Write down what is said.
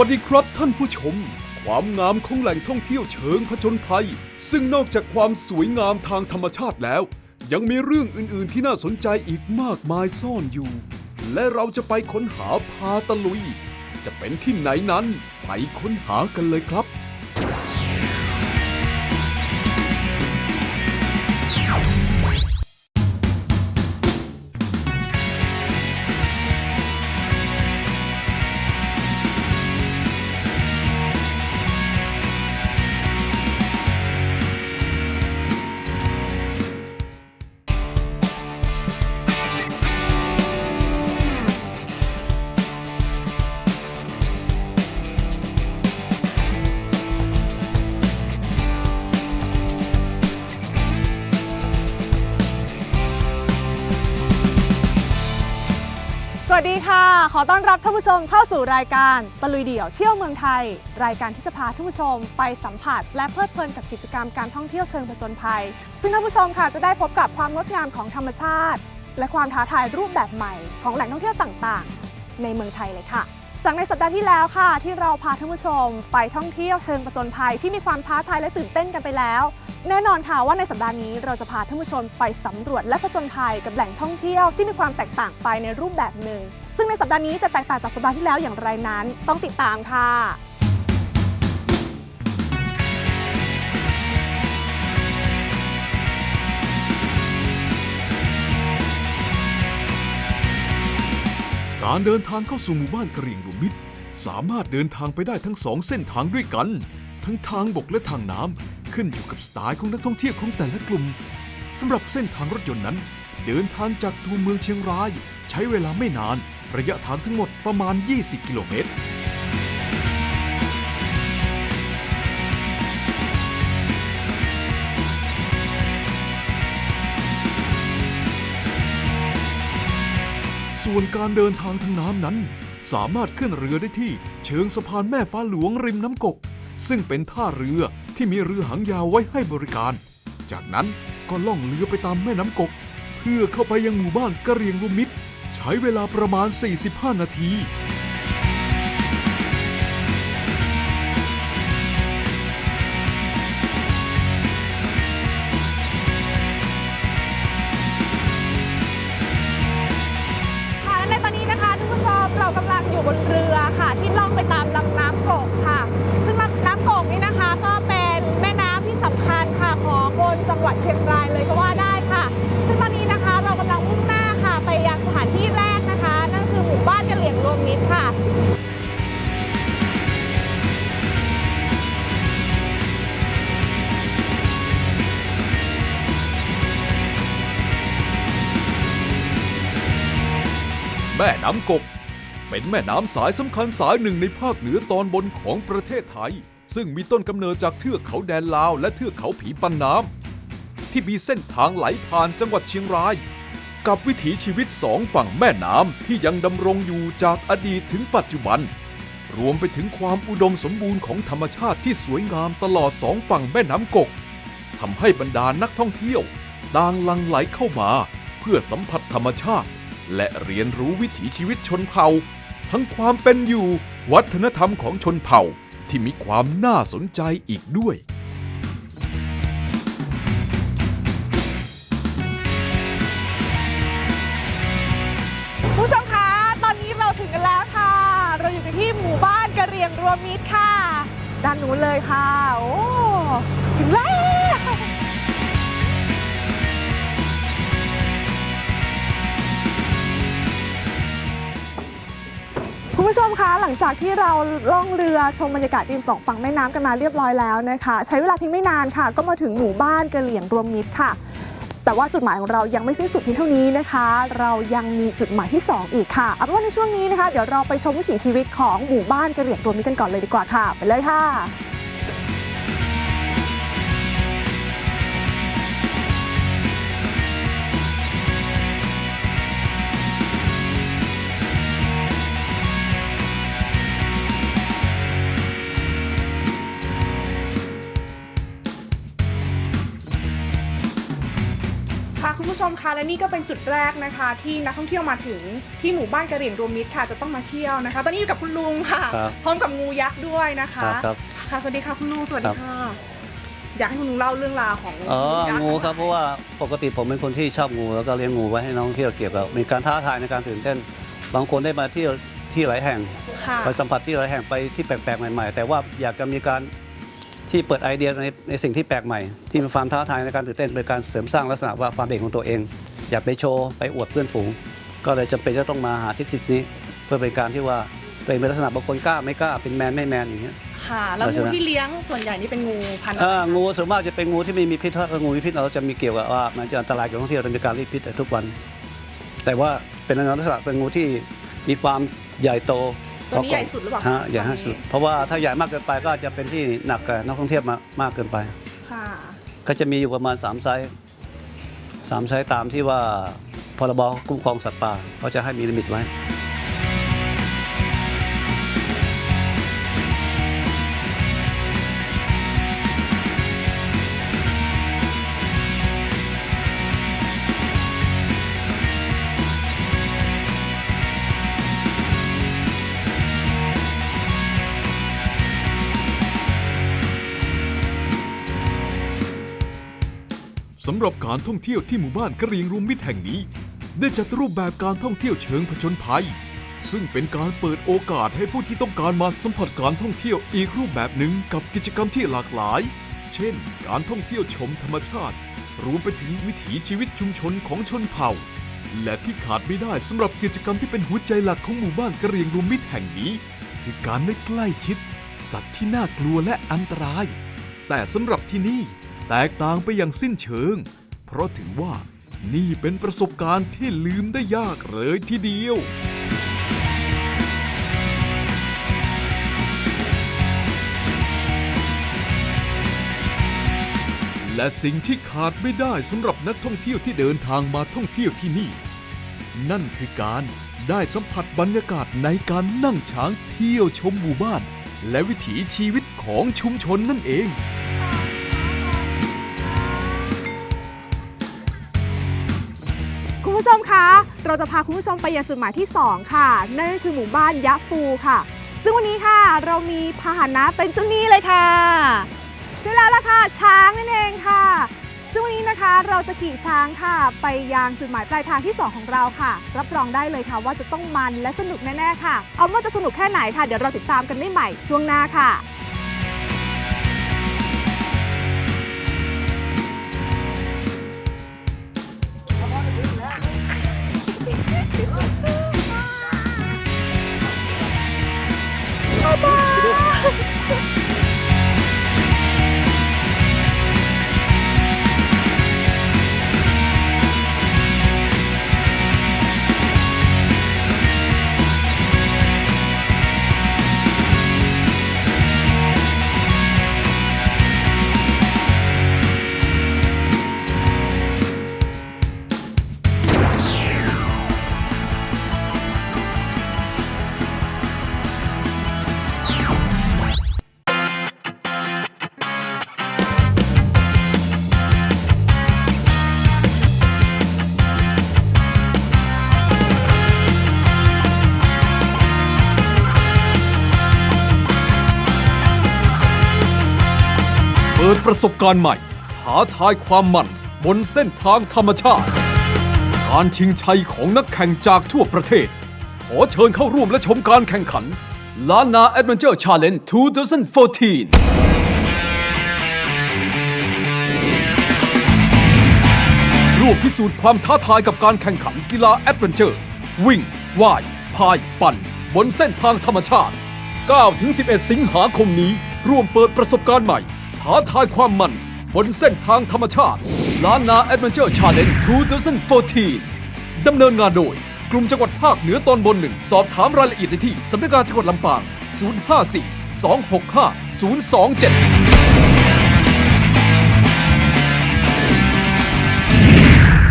วัสดีครับท่านผู้ชม ความงามของแหล่งท่องเที่ยวเชิงผจญภัย ซึ่งนอกจากความสวยงามทางธรรมชาติแล้ว ยังมีเรื่องอื่นๆที่น่าสนใจอีกมากมายซ่อนอยู่ และเราจะไปค้นหาพาตะลุย จะเป็นที่ไหนนั้น ไปค้นหากันเลยครับ ค่ะ ขอต้อนรับท่านผู้ชมเข้าสู่รายการตะลุยเดี่ยวเที่ยวเมืองไทย รายการที่จะพาท่านผู้ชมไปสัมผัส และเพลิดเพลินกับกิจกรรมการท่องเที่ยวเชิงผจญภัย ซึ่งท่านผู้ชมค่ะจะได้พบกับความงดงามของธรรมชาติ และความท้าทายรูปแบบใหม่ของแหล่งท่องเที่ยวต่างๆ ในเมืองไทยเลยค่ะ จากในสัปดาห์ที่แล้วค่ะ ที่เราพาท่านผู้ชม ไปท่องเที่ยวเชิงประจนภัยที่มีความท้าทายและตื่นเต้นกันไปแล้ว แน่นอนค่ะว่าในสัปดาห์นี้เราจะพาท่านผู้ชมไปสำรวจและผจญภัยกับแหล่งท่องเที่ยวที่มีความแตกต่างไปในรูปแบบหนึ่ง ซึ่งในสัปดาห์นี้จะแตกต่างจากสัปดาห์ที่แล้วอย่างไรนั้น ต้องติดตามค่ะ การเดินทางเข้าสู่หมู่บ้านกะเหรี่ยงรวมมิตร สามารถเดินทางไปได้ทั้งสองเส้นทางด้วยกัน ทั้งทางบกและทางน้ำขึ้นอยู่กับสไตล์ของนักท่องเที่ยวของแต่ละกลุ่มสำหรับเส้นทางรถยนต์นั้น เดินทางจากตัวเมืองเชียงราย ใช้เวลาไม่นาน ระยะทางทั้งหมดประมาณ 20 กิโลเมตร ส่วนการเดินทางทางน้ำนั้น สามารถขึ้นเรือได้ที่เชิงสะพานแม่ฟ้าหลวงริมน้ำกก ซึ่งเป็นท่าเรือที่มีเรือหางยาวไว้ให้บริการ จากนั้นก็ล่องเรือไปตามแม่น้ำกก เพื่อเข้าไปยังหมู่บ้านกะเรียงรวมมิตร ใช้เวลาประมาณ 45 นาที แม่น้ำกก เป็นแม่น้ำสายสำคัญสายหนึ่งในภาคเหนือตอนบนของประเทศไทย ซึ่งมีต้นกำเนิดจากเทือกเขาแดนลาวและเทือกเขาผีปันน้ำที่มีเส้นทางไหลผ่านจังหวัดเชียงราย กับวิถีชีวิตสองฝั่งแม่น้ำที่ยังดำรงอยู่จากอดีตถึงปัจจุบัน รวมไปถึงความอุดมสมบูรณ์ของธรรมชาติที่สวยงามตลอดสองฝั่งแม่น้ำกกทำให้บรรดานักท่องเที่ยวต่างหลังไหลเข้ามา เพื่อสัมผัสธรรมชาติ และเรียนรู้วิถีชีวิตชนเผ่า ทั้งความเป็นอยู่ วัฒนธรรมของชนเผ่าที่มีความน่าสนใจอีกด้วย ผู้ชมคะตอนนี้เราถึงกันแล้วค่ะ เราอยู่กันที่หมู่บ้านกะเหรียงรวมมิตรค่ะ ด้านนู้นเลยค่ะ โอ้ ถึงแล้ว คุณผู้ชมคะหลังจากที่เราล่องเรือชมบรรยากาศริมสองฝั่งแม่น้ำกันมาเรียบร้อยแล้วนะคะ ใช้เวลาเพียงไม่นานค่ะ ก็มาถึงหมู่บ้านกะเหลี่ยงรวมมิตรค่ะ แต่ว่าจุดหมายของเรายังไม่สิ้นสุดเพียงเท่านี้นะคะ เรายังมีจุดหมายที่ 2 อีกค่ะเอาเป็นว่าในช่วงนี้นะคะ เดี๋ยวเราไปชมวิถีชีวิตของหมู่บ้านกะเหลี่ยงรวมมิตรกันก่อนเลยดีกว่าค่ะ ไปเลยค่ะ ผู้ชมผู้ชมคะและนี่ก็เป็นจุดแรกนะคะ ที่นักท่องเที่ยวมาถึงที่หมู่บ้านกระเหรี่ยงรวมมิตรค่ะจะต้องมาเที่ยวนะคะ ตอนนี้อยู่กับคุณลุงค่ะ ครับพร้อมกับงูยักษ์ด้วยนะคะครับครับค่ะสวัสดีค่ะคุณลุงสวัสคดีรับค่ะ อยากให้คุณลุงเล่าเรื่องราวของอ๋อยักษ์งูครับเพราะว่าปกติผมเป็นคนที่ชอบงูแล้วก็เลี้ยงงูไว้ให้นักท่องเที่ยวเกี่ยวกับมีการท้าทายในการตื่นเต้นบางคนได้มาเที่ยวที่หลายแห่ง ค่ะ ไปสัมผัสที่หลายแห่งไปที่แปลกๆใหม่ ๆ แต่ว่าอยากจะมีการ ที่เปิดไอเดียในในสิ่งที่แปลกใหม่ ที่มีความท้าทายในการตื่นเต้นเป็นการเสริมสร้างลักษณะว่าความเด่นของตัวเอง อยากไปโชว์ไปอวดเพื่อนฝูง ก็เลยจำเป็นจะต้องมาหาทิศทิศนี้ เพื่อเป็นการที่ว่าตัวเองเป็นลักษณะบางคนกล้าไม่กล้าเป็นแมนไม่แมนอย่างเงี้ย ค่ะ แล้วเพราะฉะงูนั้นที่เลี้ยงส่วนใหญ่นี่เป็นงูพันธุ์อ่างูส่วนมากจะเป็นงูที่ไม่มีพิษถ้างูมีพิษเราจะมีเกี่ยวกับว่ามันจะอันตรายกับนักท่องเที่ยวเรามีการรีดพิษทุกวัน แต่ว่าเป็นลักษณะเป็นงูที่มีความใหญ่โต ตัวนี้ใหญ่สุดหรือเปล่าฮะใหญ่ที่สุด เพราะว่าถ้าใหญ่มากเกินไปก็จะเป็นที่หนักกับนักท่องเที่ยวมากมากเกินไป ค่ะ ก็จะมีอยู่ประมาณ 3 ไซส์สามไซส์ตามที่ว่าพรบคุ้มครองสัตว์ป่าเขาจะให้มีลิมิตไว้ สำหรับการท่องเที่ยวที่หมู่บ้านกระเรียงรวมมิตรแห่งนี้ ได้จัดรูปแบบการท่องเที่ยวเชิงผจญภัย ซึ่งเป็นการเปิดโอกาสให้ผู้ที่ต้องการมาสัมผัสการท่องเที่ยวอีกรูปแบบหนึ่งกับกิจกรรมที่หลากหลาย เช่น การท่องเที่ยวชมธรรมชาติ รวมไปถึงวิถีชีวิตชุมชนของชนเผ่า และที่ขาดไม่ได้สำหรับกิจกรรมที่เป็นหัวใจหลักของหมู่บ้านกระเรียงรวมมิตรแห่งนี้ คือการได้ใกล้ชิด สัตว์ที่น่ากลัวและอันตราย แต่สำหรับที่นี่ แตกต่างไปอย่างสิ้นเชิง เพราะถือว่านี่เป็นประสบการณ์ที่ลืมได้ยากเลยทีเดียว และสิ่งที่ขาดไม่ได้สำหรับนักท่องเที่ยวที่เดินทางมาท่องเที่ยวที่นี่ นั่นคือการได้สัมผัสบรรยากาศในการนั่งช้างเที่ยวชมหมู่บ้าน และวิถีชีวิตของชุมชนนั่นเอง ผู้ชมคะ เราจะพาคุณผู้ชมไปยังจุดหมายที่ 2 ค่ะ นั่นก็คือหมู่บ้านยะฟูค่ะ ซึ่งวันนี้ค่ะเรามีพาหนะเป็นเจ้านี่เลยค่ะ ใช่แล้วล่ะค่ะ ช้างนั่นเองค่ะ ซึ่งวันนี้นะคะเราจะขี่ช้างค่ะ ไปยังจุดหมายปลายทางที่ 2 ของเราค่ะ รับรองได้เลยค่ะว่าจะต้องมันและสนุกแน่ๆค่ะ เอาว่าจะสนุกแค่ไหนค่ะ เดี๋ยวเราติดตามกันได้ใหม่ช่วงหน้าค่ะ ปิดประสบการณ์ใหม่ท้าทายความมันบนเส้นทางธรรมชาติ การชิงชัยของนักแข่งจากทั่วประเทศ ขอเชิญเข้าร่วมและชมการแข่งขันล้านนาแอดเวนเจอร์ชาเลนจ์2014ร่วมพิสูจน์ความท้าทายกับการแข่งขันกีฬาแอดเวนเจอร์ วิ่ง ว่าย พาย ปั่น บนเส้นทางธรรมชาติ 9-11 สิงหาคมนี้ ร่วมเปิดประสบการณ์ใหม่ ท้าทายความมันบนเส้นทางธรรมชาติล้านนาแอดเวนเจอร์ชาเลนจ์2014 ดำเนินงานโดย กลุ่มจังหวัดภาคเหนือตอนบนหนึ่ง สอบถามรายละเอียดได้ที่สำนักงานจังหวัดลำปาง 054 265 027